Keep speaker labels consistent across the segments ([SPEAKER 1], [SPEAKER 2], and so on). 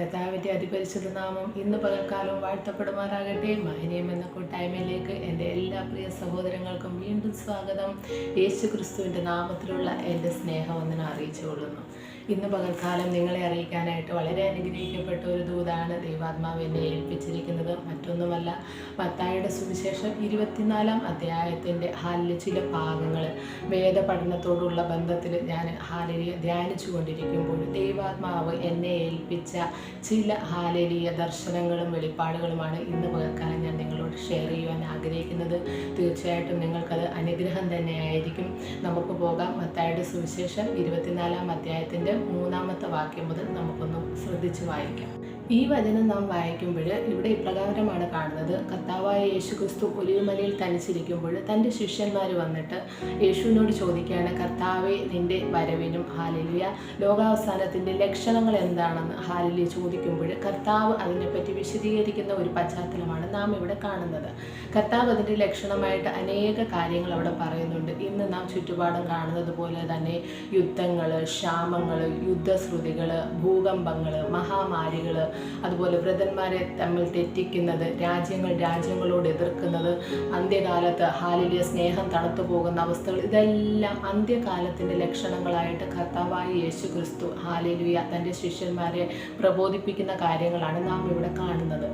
[SPEAKER 1] കർത്താവിന്റെ അതിപരിശുദ്ധ നാമം ഇന്ന് പകൽക്കാലം വാഴ്ത്തപ്പെടുമാറാകട്ടെ. മഹനീയം എന്ന കൂട്ടായ്മയിലേക്ക് എന്റെ എല്ലാ പ്രിയ സഹോദരങ്ങൾക്കും വീണ്ടും സ്വാഗതം. യേശു ക്രിസ്തുവിന്റെ നാമത്തിലുള്ള എന്റെ സ്നേഹം ഒന്നിനെ അറിയിച്ചു കൊള്ളുന്നു ഇന്ന് പകൽക്കാലം നിങ്ങളെ അറിയിക്കാനായിട്ട് വളരെ അനുഗ്രഹിക്കപ്പെട്ട ഒരു ദൂതാണ് ദൈവാത്മാവ് എന്നെ ഏൽപ്പിച്ചിരിക്കുന്നത്. മറ്റൊന്നുമല്ല മത്തായുടെ സുവിശേഷം ഇരുപത്തിനാലാം അധ്യായത്തിന്റെ ഹാലിലെ ചില ഭാഗങ്ങൾ വേദപഠനത്തോടുള്ള ബന്ധത്തിൽ ഞാൻ ഹാലലിയ ധ്യാനിച്ചു കൊണ്ടിരിക്കുമ്പോൾ ദൈവാത്മാവ് എന്നെ ഏൽപ്പിച്ച ചില ഹാലലിയ ദർശനങ്ങളും വെളിപ്പാടുകളുമാണ് ഇന്ന് പകൽക്കാലം ഞാൻ നിങ്ങളോട് ഷെയർ ചെയ്യുവാൻ ആഗ്രഹിക്കുന്നത്. തീർച്ചയായിട്ടും നിങ്ങൾക്കത് അനുഗ്രഹം തന്നെയായിരിക്കും. നമുക്ക് പോകാം. മത്തായുടെ സുവിശേഷം ഇരുപത്തിനാലാം അധ്യായത്തിന്റെ മൂന്നാമത്തെ വാക്യം മുതൽ നമുക്കൊന്ന് ശ്രദ്ധിച്ച് വായിക്കാം. ഈ വചനം നാം വായിക്കുമ്പോൾ ഇവിടെ ഇപ്രകാരമാണ് കാണുന്നത്. കർത്താവായ യേശു ക്രിസ്തു ഒലിവുമലയിൽ തനിച്ചിരിക്കുമ്പോൾ തന്റെ ശിഷ്യന്മാർ വന്നിട്ട് യേശുവിനോട് ചോദിക്കുകയാണ് കർത്താവെ നിന്റെ വരവിനും ഹാലിലിയ. ലോകാവസാനത്തിന്റെ ലക്ഷണങ്ങൾ എന്താണെന്ന്? ഹാലിലിയ ചോദിക്കുമ്പോൾ കർത്താവ് അതിനെപ്പറ്റി വിശദീകരിക്കുന്ന ഒരു പശ്ചാത്തലമാണ് നാം ഇവിടെ കാണുന്നത്. കർത്താവ് അതിന്റെ ലക്ഷണമായിട്ട് അനേക കാര്യങ്ങൾ അവിടെ പറയുന്നുണ്ട്. ഇന്ന് നാം ചുറ്റുപാടും കാണുന്നത് പോലെ തന്നെ യുദ്ധങ്ങൾ ക്ഷാമങ്ങൾ യുദ്ധശ്രുതികൾ ഭൂകമ്പങ്ങൾ മഹാമാരികൾ അതുപോലെ വ്രതന്മാരെ തമ്മിൽ തെറ്റിക്കുന്നത് രാജ്യങ്ങൾ രാജ്യങ്ങളോട് എതിർക്കുന്നത് അന്ത്യകാലത്ത് ഹാലിലെ സ്നേഹം തണുത്തു പോകുന്ന അവസ്ഥകൾ ഇതെല്ലാം അന്ത്യകാലത്തിന്റെ ലക്ഷണങ്ങളായിട്ട് കർത്താവായി യേശു ക്രിസ്തു ഹാലിലുയ തന്റെ ശിഷ്യന്മാരെ പ്രബോധിപ്പിക്കുന്ന കാര്യങ്ങളാണ് നാം ഇവിടെ കാണുന്നത്.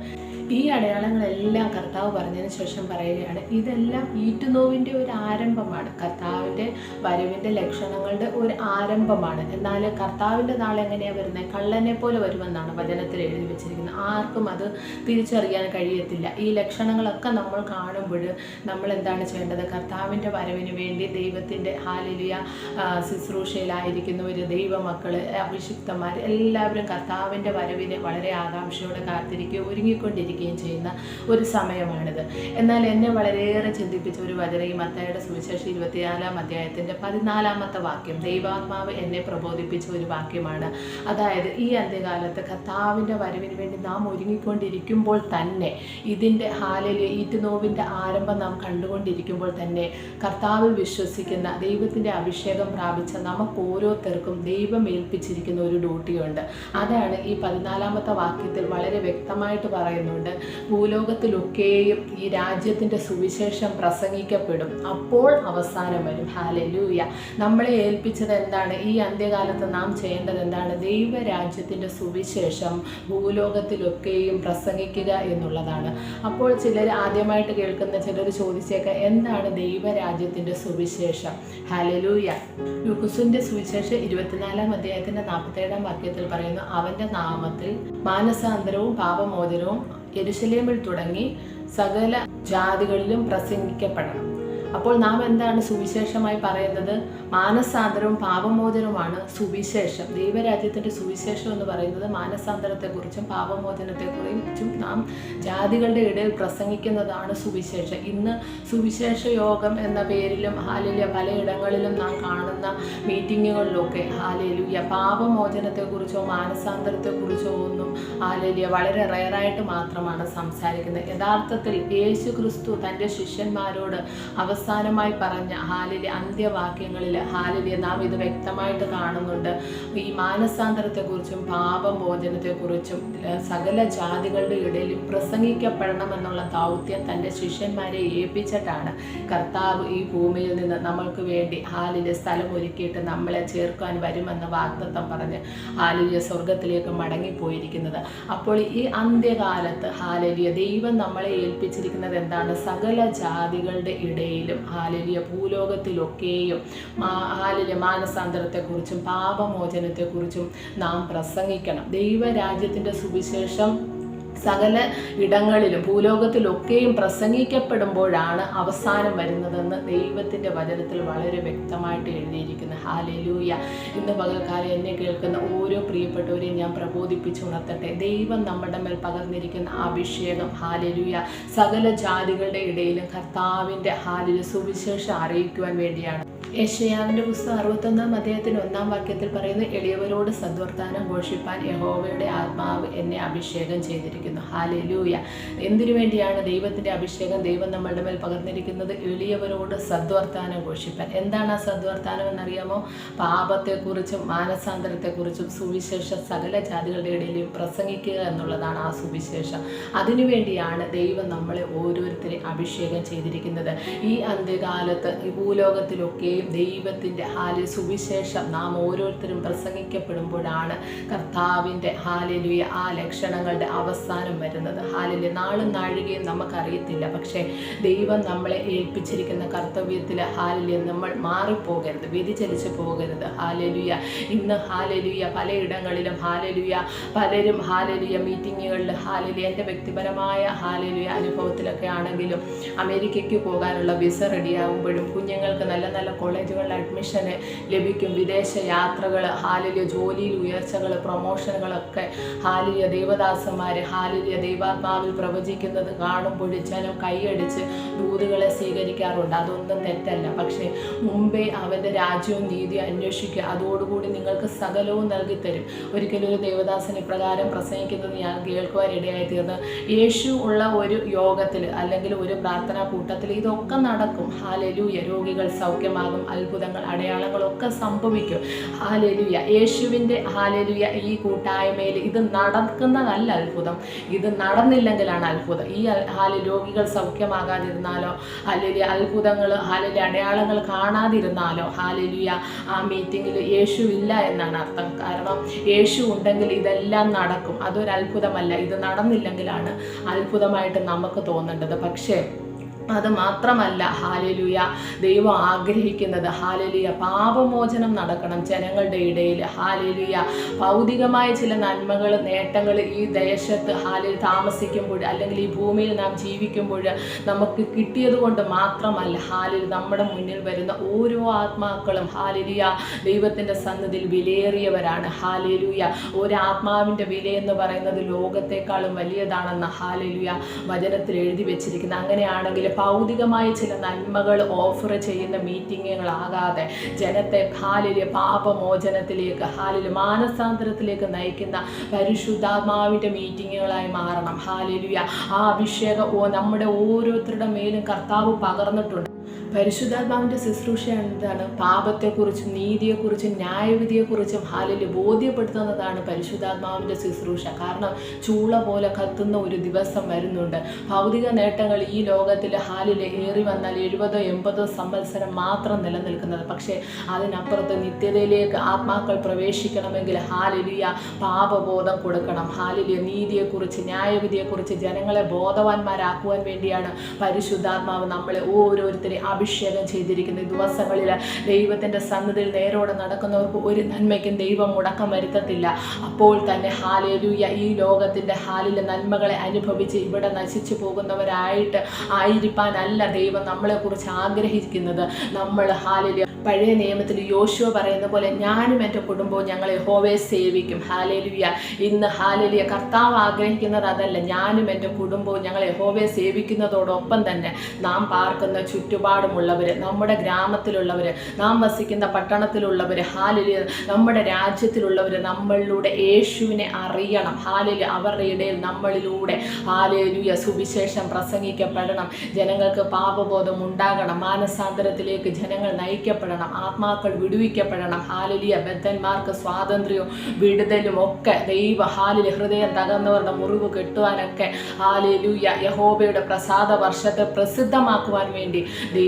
[SPEAKER 1] ഈ അടയാളങ്ങളെല്ലാം കർത്താവ് പറഞ്ഞതിന് ശേഷം പറയുകയാണ് ഇതെല്ലാം ഈറ്റുനോവിന്റെ ഒരു ആരംഭമാണ്. കർത്താവിന്റെ വരവിന്റെ ലക്ഷണങ്ങളുടെ ഒരു ആരംഭമാണ്. എന്നാൽ കർത്താവിന്റെ നാൾ എങ്ങനെയാണ് വരുന്നത്? കള്ളനെ പോലെ വരുമെന്നാണ് വചനത്തിൽ എഴുതി വെച്ചിരിക്കുന്നത് ആർക്കും അത് തിരിച്ചറിയാൻ കഴിയത്തില്ല. ഈ ലക്ഷണങ്ങളൊക്കെ നമ്മൾ കാണുമ്പോൾ നമ്മൾ എന്താണ് ചെയ്യേണ്ടത്? കർത്താവിന്റെ വരവിന് വേണ്ടി ദൈവത്തിന്റെ ഹാലിലിയ ശുശ്രൂഷയിലായിരിക്കുന്നവർ ദൈവമക്കൾ അഭിഷിക്തന്മാർ എല്ലാവരും കർത്താവിന്റെ വരവിനെ വളരെ ആകാംക്ഷയോടെ കാത്തിരിക്കുകയും ഒരുങ്ങിക്കൊണ്ടിരിക്കുകയും ചെയ്യുന്ന ഒരു സമയമാണിത്. എന്നാൽ എന്നെ വളരെയേറെ ചിന്തിപ്പിച്ച ഒരു വചന ഈ മത്തയുടെ സുവിശേഷം ഇരുപത്തിനാലാം അധ്യായത്തിന്റെ പതിനാലാമത്തെ വാക്യം. ദൈവാത്മാവ് എന്നെ പ്രബോധിപ്പിച്ച ഒരു വാക്യമാണ്. അതായത് ഈ അന്ത്യകാലത്ത് കർത്താവിന്റെ വരവിന് വേണ്ടി നാം ഒരുങ്ങിക്കൊണ്ടിരിക്കുമ്പോൾ തന്നെ ഇതിന്റെ ഹാലിൽ ഈറ്റുനോവിന്റെ ആരംഭം നാം കണ്ടുകൊണ്ടിരിക്കുമ്പോൾ തന്നെ കർത്താവിൽ വിശ്വസിക്കുന്ന ദൈവത്തിന്റെ അഭിഷേകം പ്രാപിച്ച നമുക്ക് ഓരോരുത്തർക്കും ദൈവം ഏൽപ്പിച്ചിരിക്കുന്ന ഒരു ഡ്യൂട്ടിയുണ്ട്. അതാണ് ഈ പതിനാലാമത്തെ വാക്യത്തിൽ വളരെ വ്യക്തമായിട്ട് പറയുന്നുണ്ട്. ഭൂലോകത്തിലൊക്കെയും ഈ രാജ്യത്തിന്റെ സുവിശേഷം പ്രസംഗിക്കപ്പെടും. അപ്പോൾ അവസാനം വരും. ഹാലലൂയ. നമ്മളെ ഏൽപ്പിച്ചത് എന്താണ്? ഈ അന്ത്യകാലത്ത് നാം ചെയ്യേണ്ടത് എന്താണ്? ദൈവരാജ്യത്തിന്റെ സുവിശേഷം ഭൂലോകത്തിലൊക്കെയും പ്രസംഗിക്കുക എന്നുള്ളതാണ്. അപ്പോൾ ചിലർ ആദ്യമായിട്ട് കേൾക്കുന്ന ചിലർ ചോദിച്ചേക്കാം എന്താണ് ദൈവരാജ്യത്തിന്റെ സുവിശേഷം? ഹലലൂയ ലുക്കുസിന്റെ സുവിശേഷം ഇരുപത്തിനാലാം അധ്യായത്തിന്റെ നാൽപ്പത്തേഴാം വാക്യത്തിൽ പറയുന്നു അവന്റെ നാമത്തിൽ മാനസാന്തരവും പാപമോചനവും എരുശലേമിൽ തുടങ്ങി സകല ജാതികളിലും പ്രസംഗിക്കപ്പെടണം. അപ്പോൾ നാം എന്താണ് സുവിശേഷമായി പറയുന്നത്? മാനസാന്തരവും പാപമോചനവുമാണ് സുവിശേഷം. ദൈവരാജ്യത്തിന്റെ സുവിശേഷം എന്ന് പറയുന്നത് മാനസാന്തരത്തെക്കുറിച്ചും പാപമോചനത്തെക്കുറിച്ചും നാം ജാതികളുടെ ഇടയിൽ പ്രസംഗിക്കുന്നതാണ് സുവിശേഷം. ഇന്ന് സുവിശേഷ യോഗം എന്ന പേരിലും ഹാലിലിയ പലയിടങ്ങളിലും നാം കാണുന്ന മീറ്റിങ്ങുകളിലൊക്കെ ഹാലിലിയ പാപമോചനത്തെക്കുറിച്ചോ മാനസാന്തരത്തെക്കുറിച്ചോ ഒന്നും ഹാലിലിയ വളരെ റയറായിട്ട് മാത്രമാണ് സംസാരിക്കുന്നത്. യഥാർത്ഥത്തിൽ യേശു ക്രിസ്തു തന്റെ ശിഷ്യന്മാരോട് അവസാനമായി പറഞ്ഞ ഹാലിലെ അന്ത്യവാക്യങ്ങളിൽ ഹാലിലെ നാം ഇത് വ്യക്തമായിട്ട് കാണുന്നുണ്ട്. ഈ മാനസാന്തരത്തെക്കുറിച്ചും പാപമോചനത്തെക്കുറിച്ചും സകല ജാതികളുടെ ഇടയിലും പ്രസംഗിക്കപ്പെടണം എന്നുള്ള ദൗത്യം തന്റെ ശിഷ്യന്മാരെ ഏൽപ്പിച്ചിട്ടാണ്. കർത്താവ് ഈ ഭൂമിയിൽ നിന്ന് നമ്മൾക്ക് വേണ്ടി ഹാലിലെ സ്ഥലം ഒരുക്കിയിട്ട് നമ്മളെ ചേർക്കാൻ വരുമെന്ന് വാഗ്ദത്തം പറഞ്ഞ് ഹാലിലിയ സ്വർഗത്തിലേക്ക് മടങ്ങിപ്പോയിരിക്കുന്നത്. അപ്പോൾ ഈ അന്ത്യകാലത്ത് ഹാലലിയ ദൈവം നമ്മളെ ഏൽപ്പിച്ചിരിക്കുന്നത് എന്താണ്? സകല ജാതികളുടെ ഇടയിലും ഹാലലിയ ഭൂലോകത്തിലൊക്കെയും ഹാലലിയ മാനസാന്തരത്തെക്കുറിച്ചും പാപമോചനത്തെക്കുറിച്ചും നാം പ്രസംഗിക്കണം. ദൈവരാജ്യത്തിന്റെ സുവിശേഷം സകല ഇടങ്ങളിലും ഭൂലോകത്തിലൊക്കെയും പ്രസംഗിക്കപ്പെടുമ്പോഴാണ് അവസാനം വരുന്നതെന്ന് ദൈവത്തിന്റെ വചനത്തിൽ വളരെ വ്യക്തമായിട്ട് എഴുതിയിരിക്കുന്നു ഹാലലൂയ ഇന്ന് പകൽക്കാലം എന്നെ കേൾക്കുന്ന ഓരോ പ്രിയപ്പെട്ടവരെയും ഞാൻ പ്രബോധിപ്പിച്ച് ഉണർത്തട്ടെ. ദൈവം നമ്മുടെ മേൽ പകർന്നിരിക്കുന്ന അഭിഷേകം ഹാലലൂയ സകല ജാതികളുടെ ഇടയിലും കർത്താവിന്റെ ഹാലിൽ സുവിശേഷം അറിയിക്കുവാൻ വേണ്ടിയാണ്. യശയാവിന്റെ പുസ്തകം അറുപത്തൊന്നാം അദ്ദേഹത്തിന് ഒന്നാം വാക്യത്തിൽ പറയുന്നു എളിയവരോട് സദ്വർത്താനം ഘോഷിപ്പാൻ യഹോവയുടെ ആത്മാവ് എന്നെ അഭിഷേകം ചെയ്തിരിക്കുന്നു. ഹാലലൂയ എന്തിനു വേണ്ടിയാണ് ദൈവത്തിന്റെ അഭിഷേകം? ദൈവം നമ്മളുടെ മേൽ പകർന്നിരിക്കുന്നത് എളിയവരോട് സദ്വർത്താനം ഘോഷിപ്പാൻ എന്താണ് ആ സദ്വർത്താനം എന്നറിയാമോ? പാപത്തെക്കുറിച്ചും മാനസാന്തരത്തെക്കുറിച്ചും സുവിശേഷ സകല ജാതികളുടെ ഇടയിലും പ്രസംഗിക്കുക എന്നുള്ളതാണ് ആ സുവിശേഷം. അതിനുവേണ്ടിയാണ് ദൈവം നമ്മളെ ഓരോരുത്തരെയും അഭിഷേകം ചെയ്തിരിക്കുന്നത്. ഈ അന്ത്യകാലത്ത് ഈ ഭൂലോകത്തിലൊക്കെയും ദൈവത്തിന്റെ ഹാലിൽ സുവിശേഷം നാം ഓരോരുത്തരും പ്രസംഗിക്കപ്പെടുമ്പോഴാണ് കർത്താവിന്റെ ഹാലിലുയ ആ ലക്ഷണങ്ങളുടെ അവസാനം വരുന്നത്. ഹാലിലെ നാളും നാഴികയും നമുക്കറിയത്തില്ല. പക്ഷേ ദൈവം നമ്മളെ ഏൽപ്പിച്ചിരിക്കുന്ന കർത്തവ്യത്തിൽ ഹാലിലെ നമ്മൾ മാറിപ്പോകരുത് വ്യതിചലിച്ച് പോകരുത്. ഹാലലുയ ഇന്ന് ഹാലലുയ പലയിടങ്ങളിലും ഹാലലുയ പലരും ഹാലലുയ മീറ്റിങ്ങുകളിൽ ഹാലലുയ എന്റെ വ്യക്തിപരമായ ഹാലലുയ അനുഭവത്തിലൊക്കെ ആണെങ്കിലും അമേരിക്കയ്ക്ക് പോകാനുള്ള വിസ റെഡിയാകുമ്പോഴും കുഞ്ഞുങ്ങൾക്ക് നല്ല നല്ല കോളേജുകളിൽ അഡ്മിഷന് ലഭിക്കും. വിദേശ യാത്രകൾ ഹാലിലെ ജോലിയിൽ ഉയർച്ചകൾ പ്രൊമോഷനുകളൊക്കെ ഹാലിയ ദേവദാസന്മാർ ഹാലിയ ദൈവാത്മാവിൽ പ്രവചിക്കുന്നത് കാണുമ്പോൾ ജനം കൈയടിച്ച് ദൂതുകളെ സ്വീകരിക്കാറുണ്ട്. അതൊന്നും തെറ്റല്ല. പക്ഷേ മുമ്പേ അവന്റെ രാജ്യവും നീതിയും അന്വേഷിക്കുക. അതോടുകൂടി നിങ്ങൾക്ക് സകലവും നൽകി തരും ഒരിക്കലും ഒരു ദേവദാസൻ ഇപ്രകാരം പ്രസംഗിക്കുന്നത് ഞാൻ കേൾക്കുവാൻ തീർന്ന്. യേശു ഉള്ള ഒരു യോഗത്തിൽ അല്ലെങ്കിൽ ഒരു പ്രാർത്ഥനാ കൂട്ടത്തിൽ ഇതൊക്കെ നടക്കും. ഹാലലൂയ രോഗികൾ സൗഖ്യമാകും അത്ഭുതങ്ങൾ അടയാളങ്ങളൊക്കെ സംഭവിക്കും. ഹാലലുയ. യേശുവിന്റെ ഹാലലുയ ഈ കൂട്ടായ്മയിൽ ഇത് നടക്കുന്നതല്ല അത്ഭുതം. ഇത് നടന്നില്ലെങ്കിലാണ് അത്ഭുതം. ഈ ഹാല രോഗികൾ സൗഖ്യമാകാതിരുന്നാലോ അല്ലെങ്കിൽ അത്ഭുതങ്ങൾ ഹാലലി അടയാളങ്ങൾ കാണാതിരുന്നാലോ ഹാലലുയ ആ മീറ്റിങ്ങിൽ യേശു ഇല്ല എന്നാണ് അർത്ഥം. കാരണം യേശു ഉണ്ടെങ്കിൽ ഇതെല്ലാം നടക്കും. അതൊരു അത്ഭുതമല്ല ഇത് നടന്നില്ലെങ്കിലാണ് അത്ഭുതമായിട്ട് നമുക്ക് തോന്നേണ്ടത്. പക്ഷേ അത് മാത്രമല്ല ഹാലലുയ. ദൈവം ആഗ്രഹിക്കുന്നത് ഹാലലുയ പാപമോചനം നടക്കണം ജനങ്ങളുടെ ഇടയിൽ. ഹാലലുയ. ഭൗതികമായ ചില നന്മകൾ നേട്ടങ്ങൾ ഈ ദേശത്ത് ഹാലിൽ താമസിക്കുമ്പോൾ അല്ലെങ്കിൽ ഈ ഭൂമിയിൽ നാം ജീവിക്കുമ്പോൾ നമുക്ക് കിട്ടിയത് കൊണ്ട് മാത്രമല്ല ഹാലിൽ നമ്മുടെ മുന്നിൽ വരുന്ന ഓരോ ആത്മാക്കളും ഹാലലുയ ദൈവത്തിന്റെ സന്നദ്ധിയിൽ വിലയേറിയവരാണ്. ഹാലലുയ. ഒരാത്മാവിന്റെ വില വിലയെന്ന് പറയുന്നത് ലോകത്തെക്കാളും വലിയതാണെന്ന് ഹാലലുയ വചനത്തിൽ എഴുതി വെച്ചിരിക്കുന്നത് അങ്ങനെയാണെങ്കിൽ ഭൗതികമായ ചില നന്മകൾ ഓഫർ ചെയ്യുന്ന മീറ്റിങ്ങുകളാകാതെ ജനത്തെ ഹാലിൽ പാപമോചനത്തിലേക്ക് ഹാലിൽ മാനസാന്തരത്തിലേക്ക് നയിക്കുന്ന പരിശുദ്ധാത്മാവിന്റെ മീറ്റിങ്ങുകളായി മാറണം. ഹാലിലുയ ആ അഭിഷേകം ഓ നമ്മുടെ ഓരോരുത്തരുടെ മേലും കർത്താവ് പകർന്നിട്ടുണ്ട്. പരിശുദ്ധാത്മാവിന്റെ ശുശ്രൂഷ എന്താണ്? പാപത്തെക്കുറിച്ചും നീതിയെക്കുറിച്ചും ന്യായവിധിയെക്കുറിച്ചും ഹാലിൽ ബോധ്യപ്പെടുത്തുന്നതാണ് പരിശുദ്ധാത്മാവിന്റെ ശുശ്രൂഷ. കാരണം ചൂള പോലെ കത്തുന്ന ഒരു ദിവസം വരുന്നുണ്ട്. ഭൗതിക നേട്ടങ്ങൾ ഈ ലോകത്തിൽ ഹാലിൽ ഏറി വന്നാൽ എഴുപതോ എൺപതോ സംവത്സരം മാത്രം നിലനിൽക്കുന്നത്. പക്ഷേ അതിനപ്പുറത്ത് നിത്യതയിലേക്ക് ആത്മാക്കൾ പ്രവേശിക്കണമെങ്കിൽ ഹാലിലിയ പാപബോധം കൊടുക്കണം. ഹാലിലിയ നീതിയെക്കുറിച്ച് ന്യായവിധിയെക്കുറിച്ച് ജനങ്ങളെ ബോധവാന്മാരാക്കുവാൻ വേണ്ടിയാണ് പരിശുദ്ധാത്മാവ് നമ്മളെ ഓരോരുത്തരെയും അഭിഷേകം ചെയ്തിരിക്കുന്ന ഈ ദിവസങ്ങളിൽ ദൈവത്തിന്റെ സന്നിധിയിൽ നേരോടെ നടക്കുന്നവർക്ക് ഒരു നന്മയ്ക്കും ദൈവം മുടക്കം വരുത്തത്തില്ല. അപ്പോൾ തന്നെ ഹാലേലൂയ ഈ ലോകത്തിന്റെ ഹാലിലെ നന്മകളെ അനുഭവിച്ച് ഇവിടെ നശിച്ചു പോകുന്നവരായിട്ട് ആയിരിക്കാനല്ല ദൈവം നമ്മളെക്കുറിച്ച് ആഗ്രഹിക്കുന്നത്. നമ്മൾ ഹാലിലെ പഴയ നിയമത്തിൽ യോശുവ പറയുന്ന പോലെ ഞാനും എന്റെ കുടുംബവും ഞങ്ങളെ ഹോവെ സേവിക്കും. ഹാലലിയ. ഇന്ന് ഹാലലിയ കർത്താവ് ആഗ്രഹിക്കുന്നത് അതല്ല. ഞാനും എന്റെ കുടുംബവും ഞങ്ങളെ ഹോവെ സേവിക്കുന്നതോടൊപ്പം തന്നെ നാം പാർക്കുന്ന ചുറ്റുപാടുമുള്ളവർ നമ്മുടെ ഗ്രാമത്തിലുള്ളവർ നാം വസിക്കുന്ന പട്ടണത്തിലുള്ളവർ ഹാലിലിയ നമ്മുടെ രാജ്യത്തിലുള്ളവർ നമ്മളിലൂടെ യേശുവിനെ അറിയണം. ഹാലിൽ അവരുടെ ഇടയിൽ നമ്മളിലൂടെ ഹാലേലുയ സുവിശേഷം പ്രസംഗിക്കപ്പെടണം. ജനങ്ങൾക്ക് പാപബോധം ഉണ്ടാകണം. മാനസാന്തരത്തിലേക്ക് ജനങ്ങൾ നയിക്കപ്പെടണം. ആത്മാക്കൾ വിടുവിക്കപ്പെടണം. ഹാലിലിയ ബദ്ധന്മാർക്ക് സ്വാതന്ത്ര്യവും വിടുതലും ഒക്കെ ദൈവ ഹാലിൽ ഹൃദയം തകർന്നവരുടെ മുറിവ് കെട്ടുവാനൊക്കെ ഹാലലുയ യഹോബയുടെ പ്രസാദ വർഷത്തെ പ്രസിദ്ധമാക്കുവാൻ വേണ്ടി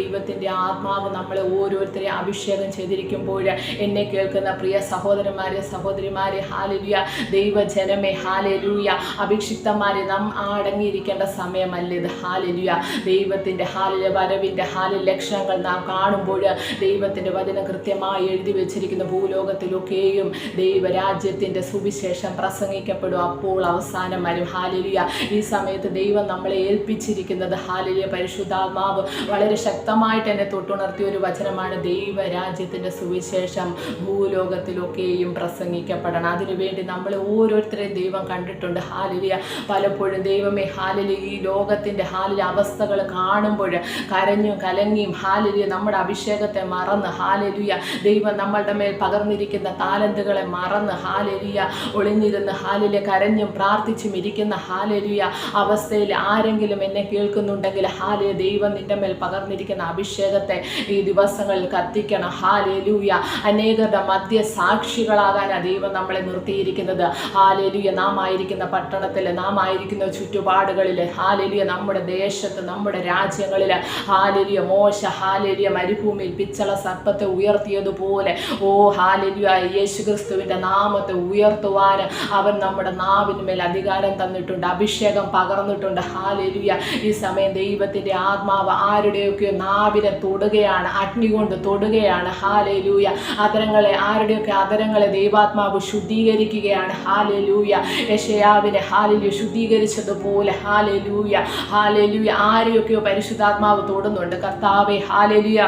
[SPEAKER 1] ദൈവത്തിന്റെ ആത്മാവ് നമ്മളെ ഓരോരുത്തരെ അഭിഷേകം ചെയ്തിരിക്കുമ്പോൾ എന്നെ കേൾക്കുന്ന പ്രിയ സഹോദരന്മാരെ സഹോദരിമാരെ ഹാലലിയ ദൈവജനമേ ഹാലലൂയ അഭിഷിക്തന്മാരെ നാം അടങ്ങിയിരിക്കേണ്ട സമയമല്ലേത് ഹാലിലുയ. ദൈവത്തിന്റെ ഹാലിലെ വരവിന്റെ ഹാലിൽ ലക്ഷണങ്ങൾ നാം കാണുമ്പോൾ ദൈവത്തിന്റെ വചനം കൃത്യമായി എഴുതി വെച്ചിരിക്കുന്ന ഭൂലോകത്തിലൊക്കെയും ദൈവരാജ്യത്തിന്റെ സുവിശേഷം പ്രസംഗിക്കപ്പെടും. അപ്പോൾ അവസാനം വരും. ഹാലലിയ. ഈ സമയത്ത് ദൈവം നമ്മളെ ഏൽപ്പിച്ചിരിക്കുന്നത് ഹാലലിയ പരിശുദ്ധാത്മാവ് വളരെ ശക്തമായി ശക്തമായിട്ട് എന്നെ തൊട്ടുണർത്തിയ ഒരു വചനമാണ് ദൈവരാജ്യത്തിന്റെ സുവിശേഷം ഭൂലോകത്തിലൊക്കെയും പ്രസംഗിക്കപ്പെടണം. അതിനുവേണ്ടി നമ്മൾ ഓരോരുത്തരെയും ദൈവം കണ്ടിട്ടുണ്ട്. ഹാലിലിയ. പലപ്പോഴും ദൈവമേ ഹാലിലി ഈ ലോകത്തിന്റെ ഹാലിലെ അവസ്ഥകൾ കാണുമ്പോൾ കരഞ്ഞും കലങ്ങിയും ഹാലിലിയ നമ്മുടെ അഭിഷേകത്തെ മറന്ന് ഹാലലിയ ദൈവം നമ്മളുടെ മേൽ പകർന്നിരിക്കുന്ന താലന്തുകളെ മറന്ന് ഹാലലിയ ഒളിഞ്ഞിരുന്ന് ഹാലിലെ കരഞ്ഞും പ്രാർത്ഥിച്ചും ഇരിക്കുന്ന ഹാലലിയ അവസ്ഥയിൽ ആരെങ്കിലും എന്നെ കേൾക്കുന്നുണ്ടെങ്കിൽ ഹാലിയ ദൈവം നിന്റെ മേൽ പകർന്നിരിക്കുന്ന അഭിഷേകത്തെ ഈ ദിവസങ്ങളിൽ കത്തിക്കണം. ഹാലേലൂയ. അനേകരുടെ മധ്യ സാക്ഷികളാകാൻ ദൈവം നമ്മളെ നിർത്തിയിരിക്കുന്നത്. ഹാലേലൂയ. നാം ആയിരിക്കുന്ന പട്ടണത്തിൽ നാം ആയിരിക്കുന്ന ചുറ്റുപാടുകളിൽ ഹാലേലിയ നമ്മുടെ ദേശത്ത് നമ്മുടെ രാജ്യങ്ങളിൽ ഹാലേലിയ മോശ ഹാലേലിയ മരുഭൂമിയിൽ പിച്ചള സർപ്പത്തെ ഉയർത്തിയതുപോലെ. ഓ ഹാലേലിയ യേശു ക്രിസ്തുവിന്റെ നാമത്തെ ഉയർത്തുവാൻ അവൻ നമ്മുടെ നാവിനുമേൽ അധികാരം തന്നിട്ടുണ്ട്. അഭിഷേകം പകർന്നിട്ടുണ്ട്. ഹാലേലിയ. ഈ സമയം ദൈവത്തിന്റെ ആത്മാവ് ആരുടെയൊക്കെയോ നാവിനെ തൊടുകയാണ് അഗ്നി കൊണ്ട് തൊടുകയാണ്. ഹാലലൂയ അതരങ്ങളെ ആരുടെയൊക്കെ അതരങ്ങളെ ദൈവാത്മാവ് ശുദ്ധീകരിക്കുകയാണ്. ഹാലലൂയ യശയാവിനെ ഹാലലു ശുദ്ധീകരിച്ചതുപോലെ. ഹാലലൂയ ഹാലലൂയ ആരെയൊക്കെയോ പരിശുദ്ധാത്മാവ് തൊടുന്നുണ്ട്. കർത്താവെ ഹാലേലൂയ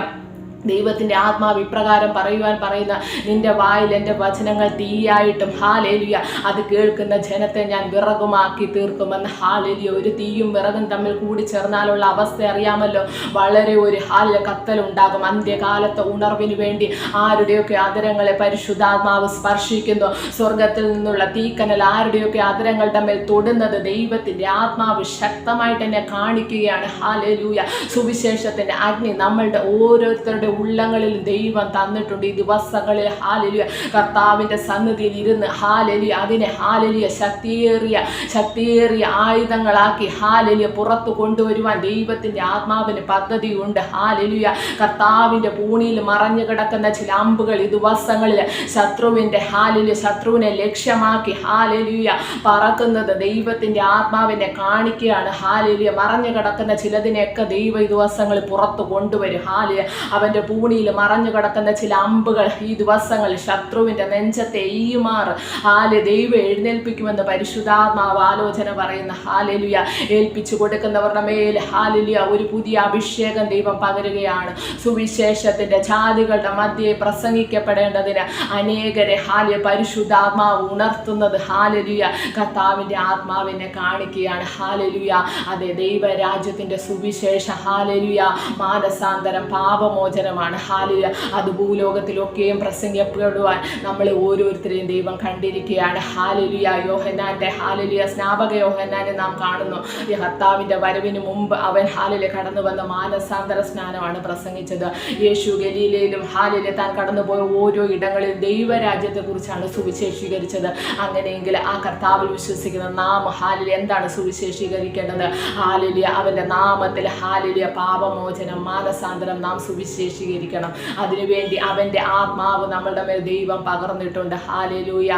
[SPEAKER 1] ദൈവത്തിന്റെ ആത്മാവ് ഇപ്രകാരം പറയുവാൻ പറയുന്ന നിന്റെ വായിൽ എന്റെ വചനങ്ങൾ തീയായിട്ടും ഹാലേലിയ അത് കേൾക്കുന്ന ജനത്തെ ഞാൻ വിറകുമാക്കി തീർക്കുമെന്ന്. ഹാലേലിയ ഒരു തീയും വിറകും തമ്മിൽ കൂടി ചേർന്നാലുള്ള അവസ്ഥ അറിയാമല്ലോ. വളരെ ഒരു ഹാലിലെ കത്തലുണ്ടാകും. അന്ത്യകാലത്തെ ഉണർവിന് വേണ്ടി ആരുടെയൊക്കെ ആദരങ്ങളെ പരിശുദ്ധാത്മാവ് സ്പർശിക്കുന്നു? സ്വർഗത്തിൽ നിന്നുള്ള തീക്കനൽ ആരുടെയൊക്കെ ആദരങ്ങൾ തമ്മിൽ തൊടുന്നത് ദൈവത്തിന്റെ ആത്മാവ് ശക്തമായിട്ട് എന്നെ കാണിക്കുകയാണ്. ഹാലേലൂയ സുവിശേഷത്തിന്റെ അഗ്നി നമ്മളുടെ ഓരോരുത്തരുടെ ഉള്ളങ്ങളിൽ ദൈവം തന്നിട്ടുണ്ട് ഈ ദിവസങ്ങളിൽ. ഹാലലിയ. കർത്താവിന്റെ സന്നിധിയിൽ ഇരുന്ന് ഹാലലിയ അതിനെ ഹാലലിയ ശക്തിയേറിയ ശക്തിയേറിയ ആയുധങ്ങളാക്കി ഹാലലിയ പുറത്തു കൊണ്ടുവരുവാൻ ദൈവത്തിന്റെ ആത്മാവിന് പദ്ധതിയുണ്ട്. ഹാലലിയ. കർത്താവിന്റെ പൂണിയിൽ മറഞ്ഞു കിടക്കുന്ന ചില അമ്പുകൾ ഈ ദിവസങ്ങളിൽ ശത്രുവിന്റെ ഹാലലിയ ശത്രുവിനെ ലക്ഷ്യമാക്കി ഹാലലിയ പറക്കുന്നത് ദൈവത്തിന്റെ ആത്മാവിനെ കാണിക്കുകയാണ്. ഹാലലിയ. മറഞ്ഞു കിടക്കുന്ന ചിലതിനെയൊക്കെ ദൈവ ഈ ദിവസങ്ങളിൽ പുറത്തു കൊണ്ടുവരും. ഹാലിയ അവന്റെ പൂണിയിൽ മറഞ്ഞു കിടക്കുന്ന ചില അമ്പുകൾ ഈ ദിവസങ്ങൾ ശത്രുവിന്റെ നെഞ്ചത്തെ ഈമാർ ഹാൽ ദൈവം എഴുന്നേൽപ്പിക്കുമെന്ന് പരിശുദ്ധാത്മാവ് ആലോചന പറയുന്ന ഹാലലിയ ഏൽപ്പിച്ചു കൊടുക്കുന്നവരുടെ മേൽ ഹാലലിയ ഒരു പുതിയ അഭിഷേകം ദൈവം പകരുകയാണ്. സുവിശേഷത്തിന്റെ ജാതികളുടെ മധ്യേ പ്രസംഗിക്കപ്പെടേണ്ടതിന് അനേകരെ ഹാലിയ പരിശുദ്ധാത്മാവ് ഉണർത്തുന്നത് ഹാലലിയ. കർത്താവിന്റെ ആത്മാവിനെ കാണിക്കുകയാണ് ഹാലലിയ. അതെ ദൈവരാജ്യത്തിന്റെ സുവിശേഷ ഹാലലിയ. മാനസാന്തരം പാപമോചനമാണ് ഹാലിയ അത് ഭൂലോകത്തിലൊക്കെയും പ്രസംഗപ്പെടുവാൻ നമ്മളെ ഓരോരുത്തരെയും ദൈവം കണ്ടിരിക്കുകയാണ്. ഹാലലിയ യോഹനാന്റെ ഹാലലിയ സ്നാപക യോഹനാനെ നാം കാണുന്നു. ഈ ഹർത്താവിന്റെ വരവിന് മുമ്പ് അവൻ ഹാലിലെ കടന്നു വന്ന മാനസാന്തര സ്നാനമാണ് പ്രസംഗിച്ചത്. യേശു ഗലീലയിലും ഹാലിലെ താൻ കടന്നുപോയ ഓരോ ഇടങ്ങളിലും ദൈവരാജ്യത്തെക്കുറിച്ചാണ് സുവിശേഷീകരിച്ചത്. അങ്ങനെയെങ്കിൽ ആ കർത്താവിൽ വിശ്വസിക്കുന്ന നാം ഹാലിൽ എന്താണ് സുവിശേഷീകരിക്കേണ്ടത്? ഹാലിലിയ അവന്റെ നാമത്തിൽ ഹാലിലിയ പാപമോചനം മാനസാന്തരം നാം സുവിശേഷീകരിക്കണം അതിനുവേണ്ടി അവന്റെ ആത്മാവ് നമ്മളുടെ മേൽ ദൈവം പകർന്നിട്ടുണ്ട്. ഹാലിലൂയ